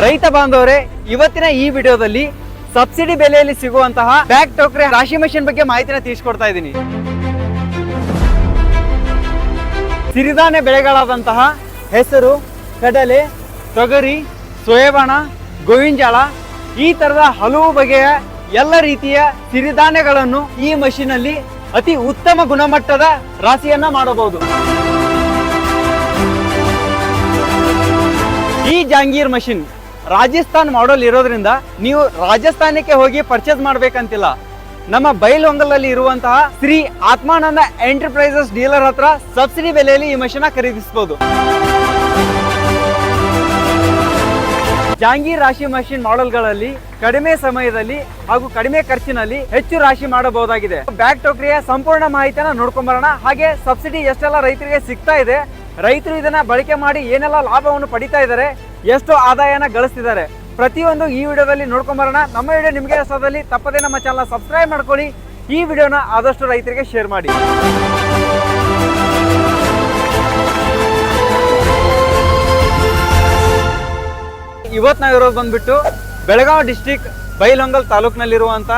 ರೈತ ಬಾಂಧವರೇ, ಇವತ್ತಿನ ಈ ವಿಡಿಯೋದಲ್ಲಿ ಸಬ್ಸಿಡಿ ಬೆಲೆಯಲ್ಲಿ ಸಿಗುವಂತಹ ಬ್ಯಾಕ್ ಟೋಕ್ರೆ ರಾಶಿ ಮಷಿನ್ ಬಗ್ಗೆ ಮಾಹಿತಿನ ತಿಳಿಸ್ಕೊಡ್ತಾ ಇದ್ದೀನಿ. ಸಿರಿಧಾನ್ಯ ಬೆಳೆಗಳಾದಂತಹ ಹೆಸರು, ಕಡಲೆ, ತೊಗರಿ, ಸೋಯಾಬಾಣ, ಗೋವಿಂಜಾಳ, ಈ ತರದ ಹಲವು ಬಗೆಯ ಎಲ್ಲ ರೀತಿಯ ಸಿರಿಧಾನ್ಯಗಳನ್ನು ಈ ಮಷಿನ್ ಅಲ್ಲಿ ಅತಿ ಉತ್ತಮ ಗುಣಮಟ್ಟದ ರಾಶಿಯನ್ನ ಮಾಡಬಹುದು. ಈ ಜಾಂಗೀರ್ ಮಷಿನ್ ರಾಜಸ್ಥಾನ್ ಮಾಡೆಲ್ ಇರೋದ್ರಿಂದ ನೀವು ರಾಜಸ್ಥಾನಕ್ಕೆ ಹೋಗಿ ಪರ್ಚೇಸ್ ಮಾಡ್ಬೇಕಂತಿಲ್ಲ. ನಮ್ಮ ಬೈಲೊಂಗಲಲ್ಲಿ ಇರುವಂತಹ ಶ್ರೀ ಆತ್ಮಾನಂದ ಎಂಟರ್ಪ್ರೈಸಸ್ ಡೀಲರ್ ಹತ್ರ ಸಬ್ಸಿಡಿ ಬೆಲೆಯಲ್ಲಿ ಈ ಮಷಿನ್ ಖರೀದಿಸಬಹುದು ಜಾಂಗೀರ್ ರಾಶಿ ಮಷಿನ್ ಮಾಡೆಲ್ಗಳಲ್ಲಿ ಕಡಿಮೆ ಸಮಯದಲ್ಲಿ ಹಾಗೂ ಕಡಿಮೆ ಖರ್ಚಿನಲ್ಲಿ ಹೆಚ್ಚು ರಾಶಿ ಮಾಡಬಹುದಾಗಿದೆ. ಬ್ಯಾಕ್ ಟೋಕ್ರಿಯ ಸಂಪೂರ್ಣ ಮಾಹಿತಿಯನ್ನ ನೋಡ್ಕೊಂಬರೋಣ. ಹಾಗೆ ಸಬ್ಸಿಡಿ ಎಷ್ಟೆಲ್ಲ ರೈತರಿಗೆ ಸಿಗ್ತಾ ಇದೆ, ರೈತರು ಇದನ್ನ ಬಳಕೆ ಮಾಡಿ ಏನೆಲ್ಲ ಲಾಭವನ್ನು ಪಡಿತಾ ಇದ್ದಾರೆ ಎಷ್ಟು ಆದಾಯನ ಗಳಿಸ್ತಿದ್ದಾರೆ. ಪ್ರತಿಯೊಂದು ಈ ವಿಡಿಯೋದಲ್ಲಿ ನೋಡ್ಕೊಂಬರೋಣ ನಮ್ಮ ವಿಡಿಯೋ ನಿಮಗೆ ಇಷ್ಟದಲ್ಲಿ ತಪ್ಪದೇ ನಮ್ಮ ಚಾನಲ್ ಸಬ್ಸ್ಕ್ರೈಬ್ ಮಾಡ್ಕೊಳ್ಳಿ. ಈ ವಿಡಿಯೋನ ಆದಷ್ಟು ರೈತರಿಗೆ ಶೇರ್ ಮಾಡಿ. ಇವತ್ತು ನಾವಿರೋದು ಬಂದ್ಬಿಟ್ಟು ಬೆಳಗಾವಿ ಡಿಸ್ಟಿಕ್ ಬೈಲೊಂಗಲ್ ತಾಲೂಕಿನಲ್ಲಿರುವಂತ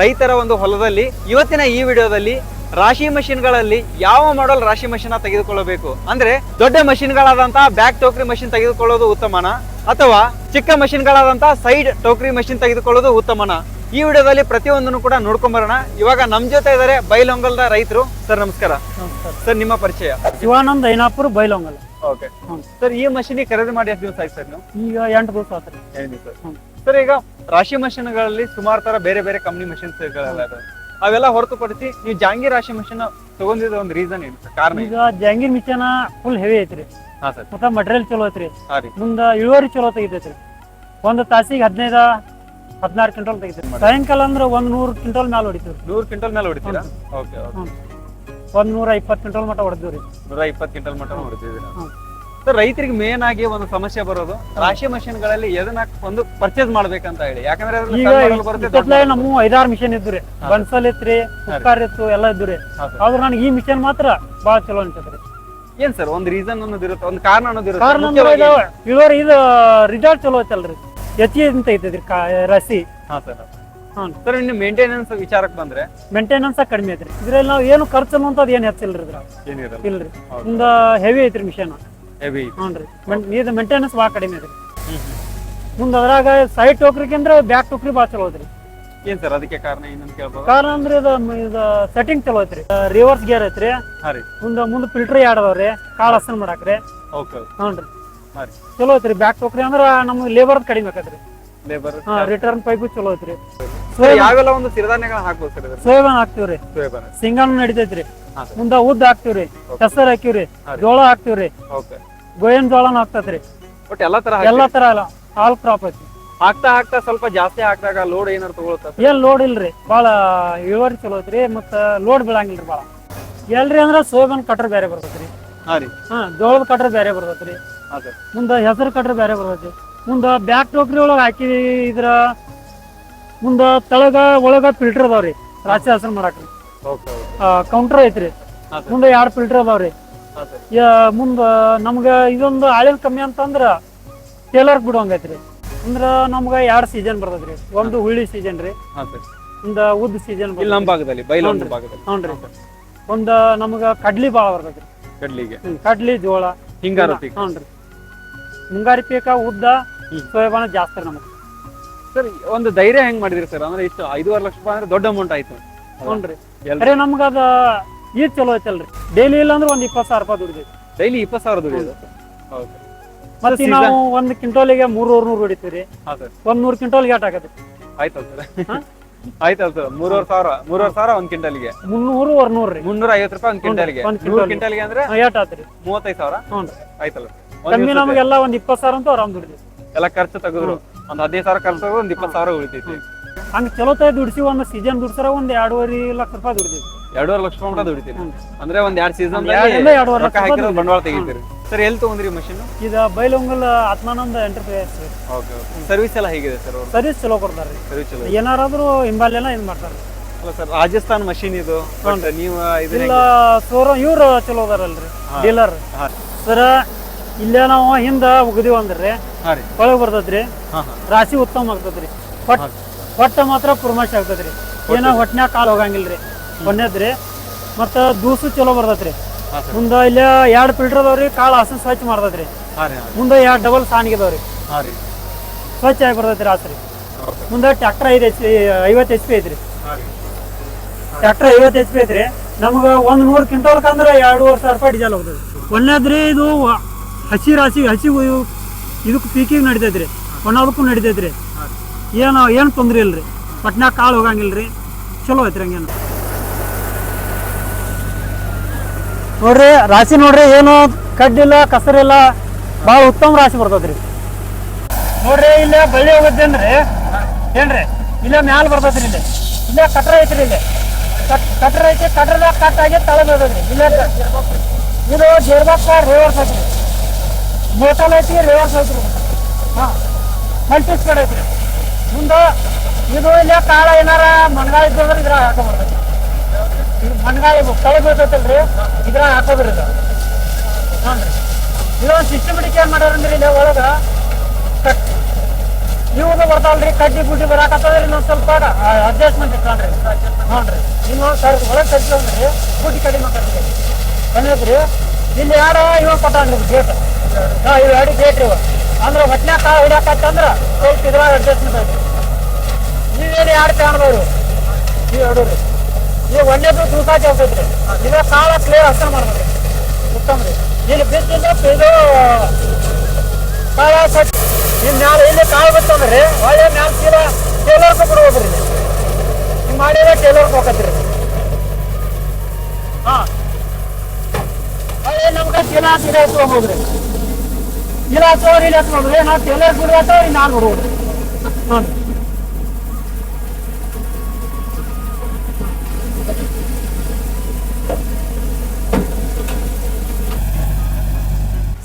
ರೈತರ ಒಂದು ಹೊಲದಲ್ಲಿ ಇವತ್ತಿನ ಈ ವಿಡಿಯೋದಲ್ಲಿ ರಾಶಿ ಮಷಿನ್ಗಳಲ್ಲಿ ಯಾವ ಮಾಡೆಲ್ ರಾಶಿ ಮಷಿನ್ ತೆಗೆದುಕೊಳ್ಳಬೇಕು? ಅಂದ್ರೆ ದೊಡ್ಡ ಮಷಿನ್ಗಳಾದಂತಹ ಬ್ಯಾಕ್ ಟೋಕ್ರಿ ಮಷಿನ್ ತೆಗೆದುಕೊಳ್ಳೋದು ಉತ್ತಮನ? ಅಥವಾ ಚಿಕ್ಕ ಮಷಿನ್ಗಳಾದಂತಹ ಸೈಡ್ ಟೋಕ್ರಿ ಮಷಿನ್ ತೆಗೆದುಕೊಳ್ಳೋದು ಉತ್ತಮನ? ಈ ವಿಡಿಯೋದಲ್ಲಿ ಪ್ರತಿಯೊಂದನ್ನು ಕೂಡ ನೋಡ್ಕೊಂಬರೋಣ ಇವಾಗ ನಮ್ ಜೊತೆ ಇದಾರೆ ಬೈಲೊಂಗಲ್ದ ರೈತರು. ಸರ್ ನಮಸ್ಕಾರ. ಸರ್ ನಿಮ್ಮ ಪರಿಚಯ. ಶಿವಾನಂದ್ ಐನಾಪುರ್ ಬೈಲೊಂಗಲ್ ಓಕೆ. ಸರ್ ಈ ಮಷಿನ್ ಖರೀದಿ ಮಾಡಿ ಎಷ್ಟು ದಿವಸ ಆಯ್ತು ಸರ್ ನೀವು? ಈಗ ಎಂಟು ದಿವಸ. ಸರ್ ಈಗ ರಾಶಿ ಮಷಿನ್ಗಳಲ್ಲಿ ಸುಮಾರು ತರ ಬೇರೆ ಬೇರೆ ಕಂಪ್ನಿ ಮಷಿನ್ಸ್ ಅವೆಲ್ಲ ಹೊರತುಪಡಿಸಿ ನೀವು ಜಾಂಗೀರ್ ರಾಶಿ ಮಿಷನ್ ತಗೊಂಡಿದ್ದ ಒಂದು ರೀಸನ್ ಏನು ಸರ್? ಕಾರಣ ಏನು? ಈಗ ಜಂಗಿನ್ ಮಿಷನ್ ಫುಲ್ ಹೆವಿ ಐತ್ರಿ. ಹಾ ಸರ್. ಮತ್ತ ಮಟೀರಿಯಲ್ ಚಲೋ ಐತ್ರಿ. ಹಾ ರೀ. ಮುಂದ ಇಳುವರಿ ಚಲೋ ತೆಗಿತೈತ್ರಿ. ಒಂದ್ ತಾಸಿಗೆ ಹದಿನೈದ ಹದಿನಾರು ಕ್ವಿಂಟಲ್ ತೆಗಿತೈತಿ ಸಾಯಂಕಾಲ ಅಂದ್ರೆ ಒಂದ್ ನೂರ್ ಕ್ವಿಂಟಲ್ ಮ್ಯಾಲ ಹೊಡಿತೀವಿ ನೂರು ಕ್ವಿಂಟಲ್ ಮೇಲೆ ಹೊಡಿತೀರಾ? ಓಕೆ ಒಂದ್ ನೂರ ಇಪ್ಪತ್ತು ಕ್ವಿಂಟಲ್ ಮಟ್ಟ ಹೊಡೆದಿವ್ರಿ ನೂರ ಇಪ್ಪತ್ತು ಕ್ವಿಂಟಲ್ ಮಟ್ಟ ಹೊಡಿತಿದ್ದೀರಾ ಹ್ಮ್. ಸರ್ ರೈತರಿಗೆ ಮೇನ್ ಆಗಿ ಒಂದು ಸಮಸ್ಯೆ ಬರೋದು ರಾಶಿ ಮಷಿನ್ಗಳಲ್ಲಿ ಎದನ್ನ ಒಂದು ಪರ್ಚೇಸ್ ಮಾಡ್ಬೇಕಂತ ಹೇಳಿ. ಯಾಕಂದ್ರೆ ಈಗ ನಮ್ಮ ಐದಾರು ಮಿಷನ್ ಇದ್ರಿ ಬನ್ಸಲ್ ಇತ್ರಿ ಕುಕ್ಕರ್ ಇತ್ತು ಎಲ್ಲ ಇದ್ರಿ ಆದ್ರೆ ನನಗೆ ಈ ಮಿಷನ್ ಮಾತ್ರ ಬಹಳ ಚಲೋ ಅನ್ಸತ್ರಿ ಏನ್ ಸರ್ ಒಂದ್ ರೀಸನ್ ಅನ್ನೋದು ಇರುತ್ತೆ ಒಂದು ಕಾರಣ ಅನ್ನೋದು ಇರುತ್ತೆ. ಕಾರಣ ಇಳುವರಿ ಇದು ರಿಸಲ್ಟ್ ಚಲೋ ಐತಲ್ರಿ. ಹೆಚ್ಚಿ ಅಂತ ಐತ್ರಿ ಕಾ ರಸಿ ಹಾ ಸರ್ ಹ್ಞೂ ಸರ್ ಇನ್ನು ಮೇಂಟೆನೆನ್ಸ್ ವಿಚಾರಕ್ಕೆ ಬಂದ್ರೆ? ಮೇಂಟೆನೆನ್ಸ್ ಕಡಿಮೆ ಐತ್ರಿ. ಇದ್ರಲ್ಲಿ ನಾವು ಏನು ಖರ್ಚು ಅನ್ನೋಂಥದ್ದು ಏನು ಹೆಚ್ಚಿಲ್ರಿ ಇದ್ರ ಏನಿರಲ್ಲ. ಇಲ್ರಿ. ಒಂದ ಹೆವಿ ಐತ್ರಿ ಮಿಷನ್ ಹೆವಿ ಹ್ಞೂ ರೀ ಇದು ಮೇಂಟೆನೆನ್ಸ್ ಭಾಳ ಕಡಿಮೆ ರೀ. ಮುಂದೆ ಅದ್ರಾಗ ಸೈಡ್ ಟೋಕ್ರಿಗಿಂದ್ರ ಬ್ಯಾಕ್ ಟೋಕ್ರಿ ಭಾಳ ಚಲೋ ಐತ್ರಿ. ಏನ್ ಸರ್ ಅದಕ್ಕೆ ಕಾರಣ ಏನಂತ ಕೇಳ್ಬೋದು? ಕಾರಣ ಅಂದ್ರೆ ಇದು ಇದು ಸೆಟ್ಟಿಂಗ್ ಚಲೋ ಐತ್ರಿ. ರಿವರ್ಸ್ ಗೇರ್ ಐತ್ರಿ. ಹಾ ರೀ. ಮುಂದೆ ಮುಂದೆ ಫಿಲ್ಟರ್ ಎರಡು ಅದಾವ್ರಿ ಕಾಳು ಹಸನ್ ಮಾಡಾಕ್ರಿ ಓಕೆ ಹ್ಞೂ ರೀ ಹಾ ರೀ. ಚಲೋ ಐತ್ರಿ ಬ್ಯಾಕ್ ಟೋಕ್ರಿ ಅಂದ್ರೆ ನಮ್ಗೆ ಲೇಬರ್ ಕಡಿಮೆ ಆಕತ್ರಿ. ಲೇಬರ್ ಹಾ ರಿಟರ್ನ್ ಪೈಪು ಚಲೋ ಐತ್ರಿ. ಯಾವೆಲ್ಲ ಒಂದು ಸಿರಿಧಾನ್ಯಗಳ ಹಾಕ್ಬೋದು ಸರ್ ಸೋಯಾಬಾನ್ ಹಾಕ್ತಿವ್ರಿ ಸೋಯಾಬಾನ್ ಸಿಂಗಾನು ನಡಿತೈತ್ರಿ. ಮುಂದ ಉದ್ದ ಹಾಕ್ತಿವ್ರಿ ಹೆಸರು ಹಾಕಿವ್ರಿ ಜೋಳ ಹಾಕ್ತಿವ್ರಿ ಓಕೆ ಗೋಯನ್ ಜೋಳನ ಹಾಕ್ತೈತ್ರಿ ಬಟ್ ಎಲ್ಲಾ ತರ ಎಲ್ಲಾ ತರ ಎಲ್ಲ ಆಲ್ ಕ್ರಾಪ್ ಐತಿ. ಹಾಕ್ತಾ ಹಾಕ್ತಾ ಸ್ವಲ್ಪ ಜಾಸ್ತಿ ಹಾಕ್ದಾಗ ಲೋಡ್ ಏನಾರು ತಗೊಳ್ತಾ ಏನ್ ಲೋಡ್ ಇಲ್ರಿ ಬಾಳ ಇಳುವರಿ ಚಲೋ ಐತ್ರಿ ಮತ್ತ ಲೋಡ್ ಬೀಳಂಗಿಲ್ರಿ ಬಾಳ. ಎಲ್ರಿ ಅಂದ್ರ ಸೋಯಾಬೀನ್ ಕಟ್ರ ಬೇರೆ ಬರ್ತೈತ್ರಿ. ಹಾ ರೀ. ಹಾ ಜೋಳದ ಕಟ್ರ ಬೇರೆ ಬರ್ತೈತ್ರಿ. ಮುಂದ ಹೆಸರು ಕಟ್ರ ಬೇರೆ ಬರ್ತೈತಿ ಮುಂದ ಬ್ಯಾಕ್ ಟೋಕ್ರಿ ಒಳಗ ಹಾಕಿ ಇದ್ರ ಮುಂದ ತಳಗ ಒಳಗ ಫಿಲ್ಟರ್ ಅದಾವ್ರಿ. ರಾಶಿ ಹಸರು ಮಾಡಾಕ್ರಿ. ಕೌಂಟರ್ ಐತ್ರಿ. ಮುಂದೆ ಎರಡು ಫಿಲ್ಟರ್ ಅದಾವ್ರಿ. ಯಾ- ಮುಂದ ನಮ್ಗ ಇದೊಂದು ಆಳಿನ ಕಮ್ಮಿ ಅಂತಂದ್ರ ಟೇಲರ್ ಬಿಡುವಂಗೈತ್ರಿ ಅಂದ್ರ ನಮ್ಗ ಎರಡ್ ಸೀಸನ್ ಬರ್ತದ್ರಿ. ಒಂದು ಹುಳ್ಳಿ ಸೀಸನ್ ರೀ. ಹಾ ಸರ್. ಒಂದ ಉದ್ದ ಸೀಸನ್ ಇಲ್ಲಿ ನಮ್ಮ ಭಾಗದಲ್ಲಿ ಬೈಲೊಂದು ಹ್ಞೂ ಭಾಗದಲ್ಲಿ. ಒಂದ ನಮ್ಗ ಕಡ್ಲಿ ಬಾಳ ಬರ್ತದ್ರಿ. ಕಡ್ಲಿಗೆ. ಹ್ಮ್, ಕಡ್ಲಿ ಜೋಳ. ಹಿಂಗಾರು ಪೀಕ್. ಹ್ಞೂನ್ರಿ ಮುಂಗಾರಿ ಪೀಕ ಉದ್ದ. ಸೋಯಾಬಾನ ಜಾಸ್ತಿ ರೀ ನಮಗ್. ಸರ್ ಒಂದು ಧೈರ್ಯ ಹೆಂಗ್ ಮಾಡಿದ್ರಿ ಸರ್? ಅಂದ್ರೆ ಇಷ್ಟು ಐದೂವರೆ ಲಕ್ಷ ರೂಪಾಯಿ ಅಂದ್ರೆ ದೊಡ್ಡ ಅಮೌಂಟ್ ಆಯ್ತು. ಎಲ್ರು- ಖರೆ ನಮ್ಗ ಅದ ಈದ್ ಚಲೋ ಐತಲ್ರಿ. ಡೈಲಿ ಇಲ್ಲ ಅಂದ್ರೆ ಒಂದ್ ಇಪ್ಪತ್ತು ಸಾವಿರ ರೂಪಾಯಿ ದುಡಿದೈತಿ ಡೈಲಿ ಇಪ್ಪತ್ತು ಸಾವಿರ ದುಡಿಯೋದು ಓಕೆ ಮತ್ತೆ ನಾವು ಒಂದ್ ಕ್ವಿಂಟೋಲಿಗೆ ಮೂರ್ನೂರ್ ನೂರ್ ಹೊಡಿತೀವಿ ಹಾ ಸರ್. ಒಂದ್ ನೂರ್ ಕ್ವಿಂಟೋಲ್ ಆಟ ಆಗತ್ತೆ. ಆಯ್ತಲ್ಲ ಸರ್. ಆಯ್ತಲ್ಲ ಸರ್. ಮೂರುವರೆ ಸಾವಿರ ಮೂರುವರೆ ಸಾವಿರ ಒಂದ್ ಕ್ವಿಂಟಲ್ಗೆ? ಮುನ್ನೂರು ವರ್ನೂರ್ ರೀ. ಮುನ್ನೂರ ಐವತ್ತು ರೂಪಾಯಿ ಒಂದ್ ಕ್ವಿಂಟಲ್ಗೆ? ಒಂದ್ ನೂರು ಕ್ವಿಂಟಲ್ಗೆ. ಅಂದ್ರೆ ಏಟ್ ಆತ್ರಿ. ಮೂವತ್ತೈದು ಸಾವಿರ? ಹ್ಞೂನ್ರಿ ಆಯ್ತಲ್ಲ ಸರ್. ಕಮ್ಮಿ ನಮಗೆಲ್ಲ ಒಂದ್ ಇಪ್ಪತ್ತು ಸಾವಿರ ಅಂತೂ ಆರಾಮ್ ದುಡ್ದಿ. ಎಲ್ಲ ಖರ್ಚು ತೆಗೆದ್ರು. ಒಂದ್ ಹದಿನೈದು ಸಾವಿರ ಖರ್ಚು ಒಂದ್ ಇಪ್ಪತ್ತು ಸಾವಿರ ಉಳಿತೈತಿ. ಹಂಗ ಚಲೋ ತಾಯಿ ದುಡಿಸಿ ಒಂದು ಸೀಸನ್ ದುಡ್ಸರ ಒಂದ್ ಎರಡೂವರೆ ಲಕ್ಷ ರೂಪಾಯಿ ದುಡಿದಿವಿ. ಎರಡೂವರೆ ಲಕ್ಷ ರೂಪಾಯಿ ದುಡಿತೀರಿ. ಅಂದ್ರೆ ಒಂದ್ ಎರಡ್ ಸೀಸನ್ ಎರಡರಿಂದ ಎರಡೂವರೆ ಲಕ್ಷ ಬಂಡವಾಳ ತೆಗಿತೀರಿ. ಸರ್ ಎಲ್ಲಿ ತಗೊಂಡ್ರಿ ಮಷಿನ್ ಇದು Bailhongal Atmananda enterprise okay service ಎಲ್ಲ ಹೇಗಿದೆ ಸರ್ ಅವ್ರು ಸರ್ವಿಸ್ ಚಲೋ ಕೊಡ್ತಾರೆ ಸರ್ವಿಸ್ ಚಲೋ ಏನಾರಾದ್ರೂ ಹಿಂಬಾಲೆಲ್ಲ ಇದು ಮಾಡ್ತಾರ ಅಲ್ಲ ಸರ್ ರಾಜಸ್ಥಾನ್ ಮಷಿನ್ ಇದು. ಬಟ್ ನೀವು ಇಲ್ಲ ಸೋರ ಇವ್ರು ಚಲೋ ಅದಾರಲ್ರಿ. ಡೀಲರ್ ಸರ್ ಇಲ್ಲೇ ನಾವು ಹಿಂದ ಉಗದಿವ್ ಅಂದ್ರಿ ಬರ್ತದ್ರಿ. ಒಳಗ್ ರಾಶಿ ಉತ್ತಮ ಆಗ್ತದ್ರಿ. ಹೊಟ್ ಹೊಟ್ಟ ಮಾತ್ರ ಪುರ್ಮಾಶ್ ಆಗ್ತದ್ರಿ. ಏನ ಹೊಟ್ನ್ಯಾಗ ಕಾಲ್ ಹೋಗಂಗಿಲ್ರಿ. ಒಂದೇದ್ರಿ ಮತ್ತ ದೂಸು ಚಲೋ ಬರ್ತೈತ್ರಿ ಮುಂದ ಇಲ್ಲ ಎರಡ್ ಫಿಲ್ಟರ್ ಅದಾವ್ರಿ ಕಾಳು ಹಸನ್ ಸ್ವಚ್ಛ ಮಾಡ್ತೈತ್ರಿ ಮುಂದ ಎರಡ್ ಡಬಲ್ ಸಾನಿಗೆ ಅದಾವ್ರಿ. ಹಾಂ ಸ್ವಚ್ಛ ಆಗಿ ಬರ್ತೈತ್ರಿ ರಾತ್ರಿ ಮುಂದ ಟ್ರ್ಯಾಕ್ಟರ್ ಐದು ಎಚ್ ಐವತ್ತು ಎಚ್ ಪಿ ಐತ್ರಿ. ಟ್ರ್ಯಾಕ್ಟರ್ ಐವತ್ತು ಎಚ್ ಪಿ ಐತ್ರಿ. ನಮ್ಗ ಒಂದ್ ನೂರ್ ಕ್ವಿಂಟಲ್ಕ್ ಅಂದ್ರ ಎರಡೂವರೆ ಸಾವಿರ ರೂಪಾಯಿ ಡೀಸೆಲ್ ಹೋಗ್ತದೆ ಒಳ್ಳೆದ್ರಿ ಇದು ಹಸಿ ರಾಶಿ ಹಸಿ ಇದಕ್ಕೆ ಪೀಕಿಗೆ ನಡಿತೈತ್ರಿ. ಒಣದಕ್ಕೂ ನಡಿತೈತ್ರಿ. ಏನು ಏನು ತೊಂದ್ರೆ ಇಲ್ರಿ? ಪಟ್ನಾಗ ಕಾಳು ಹೋಗಂಗಿಲ್ರಿ? ಚಲೋ ಐತ್ರಿ ಹಂಗೇನು. ನೋಡ್ರಿ ರಾಶಿ ನೋಡ್ರಿ ಏನು ಕಡ್ಡಿಲ್ಲ ಕಸರಿಲ್ಲ ಭಾಳ ಉತ್ತಮ ರಾಶಿ ಬರ್ತದ್ರಿ. ನೋಡ್ರಿ ಇಲ್ಲೇ ಬಳ್ಳಿ ಹೋಗತ್ತೇನ್ರಿ? ಏನ್ರಿ ಇಲ್ಲೇ ಮ್ಯಾಲ ಬರ್ತದ್ರಿ ಇಲ್ಲಿ? ಇಲ್ಲೇ ಕಟ್ರ ಐತ್ರಿ ಇಲ್ಲಿ? ಕಟ್ ಕಟ್ರ ಐತಿ ಕಟ್ರದಾಗ ಕಟ್ ಆಗಿ ತಳ ಬರ್ತೈತ್ರಿ ಇಲ್ಲ ಇದು ಜೇರ್ಬಾಕ್ ರಿವರ್ಸ್ ಐತ್ರಿ. ಮೋಟಲ್ ಐತಿ ರಿವರ್ಸ್ ಐತ್ರಿ. ಹಾ ಮಲ್ಟಿಸ್ ಕಡೆ ಐತ್ರಿ. ಮುಂದೆ ಇದು ಇಲ್ಲೇ ಕಾಳ ಏನಾರ ಮಣ್ಗಾಳ ಇದ್ದಂದ್ರೆ ಇದ್ರ ಹಾಕೋಬಾರ್ದು ಇದು ಮಣ್ಗಾಳಿ ಕಳೆ ಬೀಳ್ತೈತಲ್ರಿ ಇದ್ರ ಹಾಕೋದ್ರಿ ಇದು. ಹ್ಞೂ ಇದೊಂದು ಸಿಸ್ಟಮೆಟಿಕ್ ಏನ್ ಮಾಡ್ಯಾರಂದ್ರಿ ಇಲ್ಲಿ ಒಳಗ? ಕಟ್. ಇವು ಬರ್ತಾವಲ್ರಿ, ಕಡ್ಡಿ ಗುಡ್ಡಿ ಬರಾಕತ್ತದ್ರಿ ಇನ್ನೊಂದು ಸ್ವಲ್ಪ ಅಡ್ಜಸ್ಟ್ಮೆಂಟ್ ಇಟ್ಕೊಂಡ್ರಿ. ಹ್ಞೂ ಇನ್ನೊಂದು ಸರ್ ಒಳಗೆ ಕಟ್ಕೊಂಡ್ರಿ ಗುಡ್ಡಿ ಕಡಿಮೆ ಮಾಡ್ತೀವಿ ಬಂದೈತ್ರಿ ಇಲ್ಲಿ ಯಾರ ಇವಾಗ ಕೊಟ್ಟಾನ್ರಿ ಗೇಟ್ ಹಾ ಇವು ಎರಡು ಗೇಟ್ ಇವ. ಅಂದ್ರೆ ಹೊಟ್ನ್ಯಾಗ ಕಾಳು ಹಿಡಿಯಾಕತ್ತಂದ್ರೆ ಸ್ವಲ್ಪ ಇದ್ರಾಗ ಅಡ್ಜಸ್ಟ್ಮೆಂಟ್ ಐತಿ ನೀವೇನು ಎರಡು ಕಾಣ್ಬೋದು. ಈ ಎರಡು ರೀ ಈ ಒಂದೇದು ತೂಕ ಕೇಳ್ತೈತ್ರಿ ಇದ್ರ ಕಾಳ ಕ್ಲಿಯರ್ ಹಸನ ಮಾಡ್ಬೇಕು ಉತ್ತಮ ರೀ. ಇಲ್ಲಿ ಬಿದ್ದಿಂದ ಇದು ಕಾಳ ಕಟ್ ಇನ್ ಮ್ಯಾಲ ಇಲ್ಲಿ ಕಾಳು ಬಿತ್ತಂದ್ರಿ ಒಳ್ಳೆ ಮ್ಯಾಲ ಸೀರಾ ಟೇಲರ್ ಬಿಡ್ಬೋದ್ರಿ ಹಿಂಗೆ ಮಾಡಿದ್ರೆ ಟೇಲರ್ ಹೋಗತ್ರಿ ಹಾಂ. ಒಳ್ಳೆ ನಮ್ಗೆ ಚೀಲ ಸೀರೆ ಎತ್ಕೊಬೋದ್ರಿ ಇಲ್ಲ ಹಚ್ಚೋರಿ ಇಲ್ಲಿ ಎತ್ಕೊಬೋದ್ರಿ ನಾವು ಟೇಲರ್ ಬಿಡ್ಬೇಕ ನಾನು ಬಿಡ್ಬೋದ್ರಿ ಹ್ಞೂ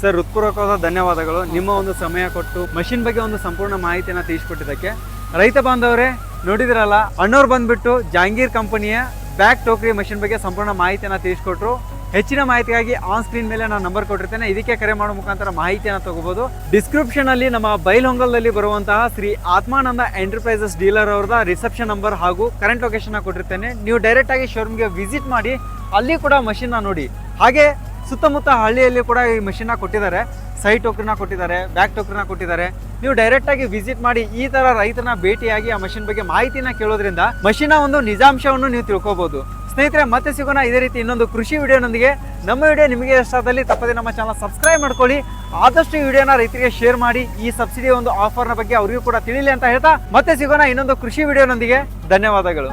ಸರ್, ಹೃತ್ಪೂರ್ವಕವಾದ ಧನ್ಯವಾದಗಳು. ನಿಮ್ಮ ಒಂದು ಸಮಯ ಕೊಟ್ಟು ಮಷಿನ್ ಬಗ್ಗೆ ಒಂದು ಸಂಪೂರ್ಣ ಮಾಹಿತಿಯನ್ನು ತಿಳಿಸ್ಕೊಟ್ಟಿದ್ದಕ್ಕೆ. ರೈತ ಬಾಂಧವರೇ, ನೋಡಿದಿರಲ್ಲ ಅಣ್ಣವ್ರು ಬಂದ್ಬಿಟ್ಟು ಜಹಾಂಗೀರ್ ಕಂಪನಿಯ ಬ್ಯಾಕ್ ಟೋಕ್ರಿ ಮಷಿನ್ ಬಗ್ಗೆ ಸಂಪೂರ್ಣ ಮಾಹಿತಿಯನ್ನು ತಿಳಿಸ್ಕೊಟ್ರು. ಹೆಚ್ಚಿನ ಮಾಹಿತಿಗಾಗಿ ಆನ್ ಸ್ಕ್ರೀನ್ ಮೇಲೆ ನಾನು ನಂಬರ್ ಕೊಟ್ಟಿರ್ತೇನೆ. ಇದಕ್ಕೆ ಕರೆ ಮಾಡೋ ಮುಖಾಂತರ ಮಾಹಿತಿಯನ್ನು ತಗೋಬಹುದು ಡಿಸ್ಕ್ರಿಪ್ಷನ್ ಅಲ್ಲಿ ನಮ್ಮ ಬೈಲ್ಹೊಂಗಲ್ನಲ್ಲಿ ಬರುವಂತಹ ಶ್ರೀ ಆತ್ಮಾನಂದ ಎಂಟರ್ಪ್ರೈಸಸ್ ಡೀಲರ್ ಅವರದ ರಿಸೆಪ್ಷನ್ ನಂಬರ್ ಹಾಗೂ ಕರೆಂಟ್ ಲೊಕೇಶನ್ ಕೊಟ್ಟಿರ್ತೇನೆ. ನೀವು ಡೈರೆಕ್ಟ್ ಆಗಿ ಶೋರೂಮ್ಗೆ ವಿಸಿಟ್ ಮಾಡಿ, ಅಲ್ಲಿ ಕೂಡ ಮಷಿನ್ನ ನೋಡಿ. ಹಾಗೆ ಸುತ್ತಮುತ್ತ ಹಳ್ಳಿಯಲ್ಲಿ ಕೂಡ ಈ ಮಷಿನ್ನ ಕೊಟ್ಟಿದ್ದಾರೆ. ಸೈಡ್ ಟೋಕ್ರನ್ನ ಕೊಟ್ಟಿದ್ದಾರೆ ಬ್ಯಾಕ್ ಟೋಕ್ರನ್ನ ಕೊಟ್ಟಿದ್ದಾರೆ. ನೀವು ಡೈರೆಕ್ಟ್ ಆಗಿ ವಿಸಿಟ್ ಮಾಡಿ ಈ ತರ ರೈತನ ಭೇಟಿಯಾಗಿ ಆ ಮಷಿನ್ ಬಗ್ಗೆ ಮಾಹಿತಿನ ಕೇಳೋದ್ರಿಂದ ಮಷಿನ ಒಂದು ನಿಜಾಂಶವನ್ನು ನೀವು ತಿಳ್ಕೊಬಹುದು ಸ್ನೇಹಿತರೆ, ಮತ್ತೆ ಸಿಗೋಣ ಇದೇ ರೀತಿ ಇನ್ನೊಂದು ಕೃಷಿ ವಿಡಿಯೋನೊಂದಿಗೆ. ನಮ್ಮ ವಿಡಿಯೋ ನಿಮಗೆ ಇಷ್ಟದಲ್ಲಿ ತಪ್ಪದೆ ನಮ್ಮ ಚಾನಲ್ ಸಬ್ಸ್ಕ್ರೈಬ್ ಮಾಡ್ಕೊಳ್ಳಿ. ಆದಷ್ಟು ವಿಡಿಯೋನ ರೈತರಿಗೆ ಶೇರ್ ಮಾಡಿ. ಈ ಸಬ್ಸಿಡಿ ಒಂದು ಆಫರ್ನ ಬಗ್ಗೆ ಅವರಿಗೂ ಕೂಡ ತಿಳಿಲಿ ಅಂತ ಹೇಳ್ತಾ, ಮತ್ತೆ ಸಿಗೋಣ ಇನ್ನೊಂದು ಕೃಷಿ ವಿಡಿಯೋನೊಂದಿಗೆ. ಧನ್ಯವಾದಗಳು.